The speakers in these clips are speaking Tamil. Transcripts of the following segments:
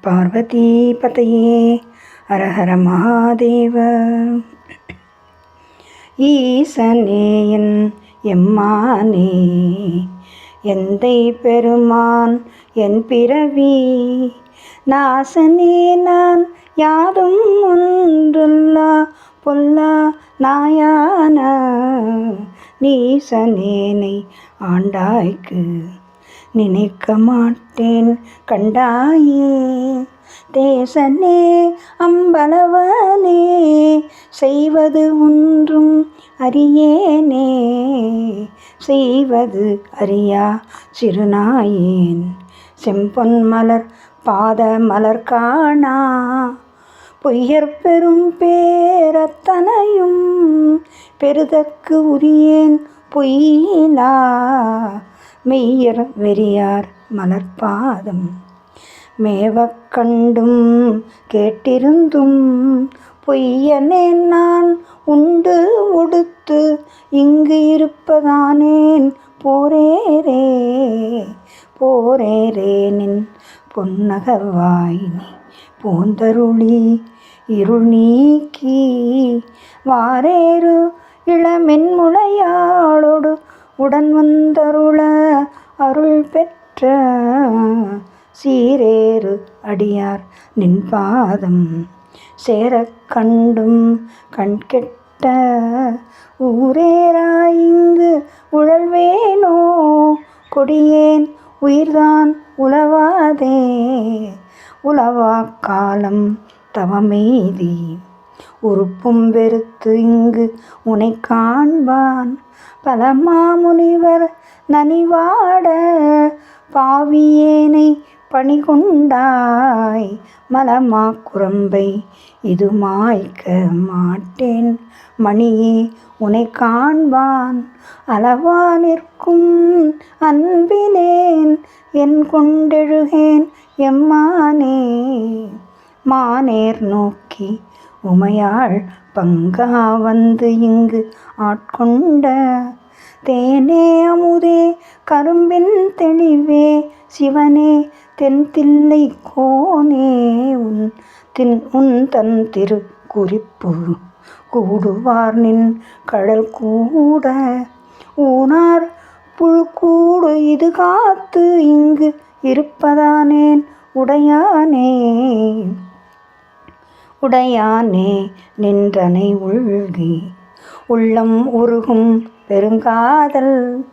பார்வதி பதையே ஹரஹர மகாதேவ. ஈசனேயன் எம்மானே எந்தை பெருமான் என் பிறவி. நாசனே நான் யாதும் ஒன்றுல்லா பொல்லா நாயான. நீசனேனை ஆண்டாய்க்கு நினைக்க மாட்டேன் கண்டாயே தேசனே அம்பலவனே செய்வது ஒன்றும் அறியேனே. செய்வது அறியா சிறுநாயேன். செம்பொன் மலர் பாத மலர் காணா. பொய்யர் பெரும் பேரத்தனையும் பெருதற்கு உரியேன் பொய்யிலா. மெய்யர் வெறியார் மலர்பாதம். மேவக்கண்டும் கேட்டிருந்தும் பொய்யனேன் நான் உண்டு உடுத்து இங்கு இருப்பதானேன்? போரேரே போரேரேனின் பொன்னகவாயினி பூந்தருளி இருள் நீக்கி. வாரேறு இளமென்முளையாள் உடன் வந்தருள அருள் பெற்ற சீரேறு அடியார் நின் பாதம் சேரக் கண்டும் கண்கெட்ட ஊரேராயிங்கு உழல்வேனோ? கொடியேன் உயிர்தான் உலவாதே. உலவா காலம் உறுப்பும் வெறுத்து இங்கு உனை காண்பான். பல மாமுனிவர் நனிவாட பாவியேனை பணி கொண்டாய் மலமா குரம்பை இது மாய்க்க மாட்டேன். மணியே உனை காண்பான். அளவா நிற்கும் அன்பினேன். என் கொண்டெழுகேன் எம்மானே. மானேர் நோக்கி உமையாள் பங்கா வந்து இங்கு ஆட்கொண்ட தேனே அமுதே கரும்பின் தெளிவே சிவனே தென் தில்லை கோனே உன் தின் உன் தன் திரு குறிப்பு கூடுவார் நின் கடல் கூட. ஊனார் புழுக்கூடு இது காத்து இங்கு இருப்பதானேன் உடையானே. உடையானே நின்றனை உள்கி. உள்ளம் உருகும் பெருங்காதல்.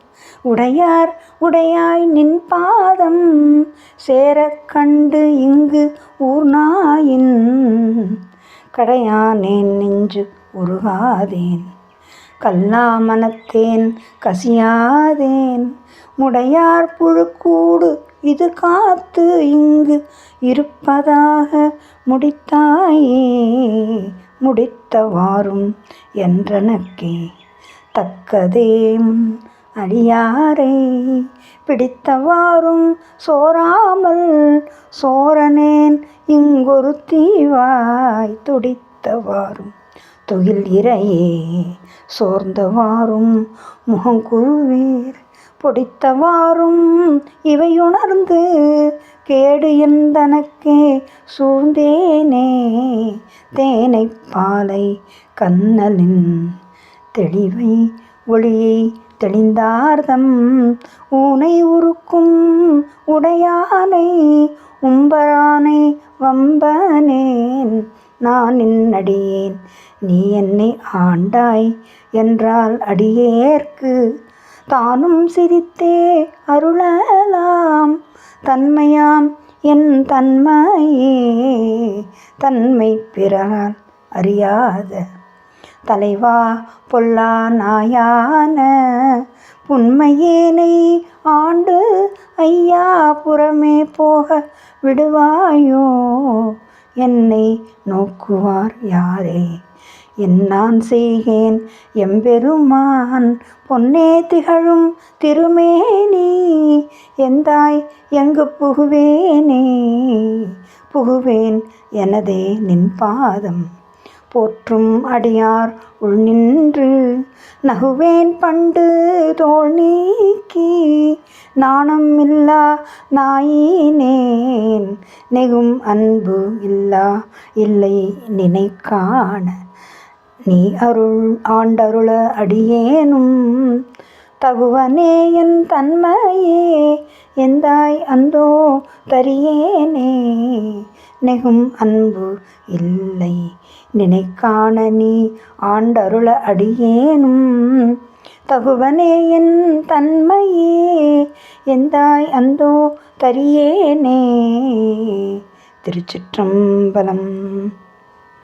உடையார் உடையாய் நின் பாதம். சேரக் கண்டு இங்கு ஊர்நாயின். கடையானேன் நெஞ்சு உருகாதேன். கல்லாமனத்தேன் கசியாதேன். முடையார் புழுக்கூடு இது காத்து இங்கு இருப்பதாக முடித்தாயே. முடித்தவாறும் என்றனக்கே. தக்கதேம் அடியாரை. பிடித்தவாறும் சோராமல் சோரனேன் இங்கொரு தீவாய் துடித்தவாறும். துகில் இறையே சோர்ந்தவாறும் முகங்குருவீர். பொடித்தவாறும் இவையுணர்ந்து கேடு எந்தனக்கே சூழ்ந்தேனே. தேனை பாலை கண்ணலின் தெளிவை ஒளியை தெளிந்தார்தம். ஊனை உருக்கும் உடையானை உம்பரானை வம்பனேன். நான் நின்னடியேன் நீ என்னை ஆண்டாய் என்றால் அடியேற்கு தானும் சிரித்தே அருளலாம். தன்மையாம் என் தன்மையே தன்மை பிறரால் அறியாத. தலைவா பொல்லா நாயான புன்மையேனை ஆண்டு ஐயா புறமே போக விடுவாயோ? என்னை நோக்குவார் யாரே? என்னான் செய்கேன் எம்பெருமான் பொன்னே திகழும் திருமேனி எந்தாய் எங்கு புகுவேனே? புகுவேன் எனதே நின் பாதம். போற்றும் அடியார் உள் நின்று நகுவேன் பண்டு தோல் நீக்கி நாணம் இல்லா நாயினேன் நெகும் அன்பு இல்லா இல்லை நினைக்கான. நீ அருள் ஆண்டருள அடியேனும். தகுவனே என் தன்மையே எந்தாய் அந்தோ தரியேனே. நெகும் அன்பு இல்லை நினைக்காண நீ ஆண்டருள அடியேனும். தகுவனே என் தன்மையே எந்தாய் அந்தோ தரியேனே. திருச்சிற்றம்பலம்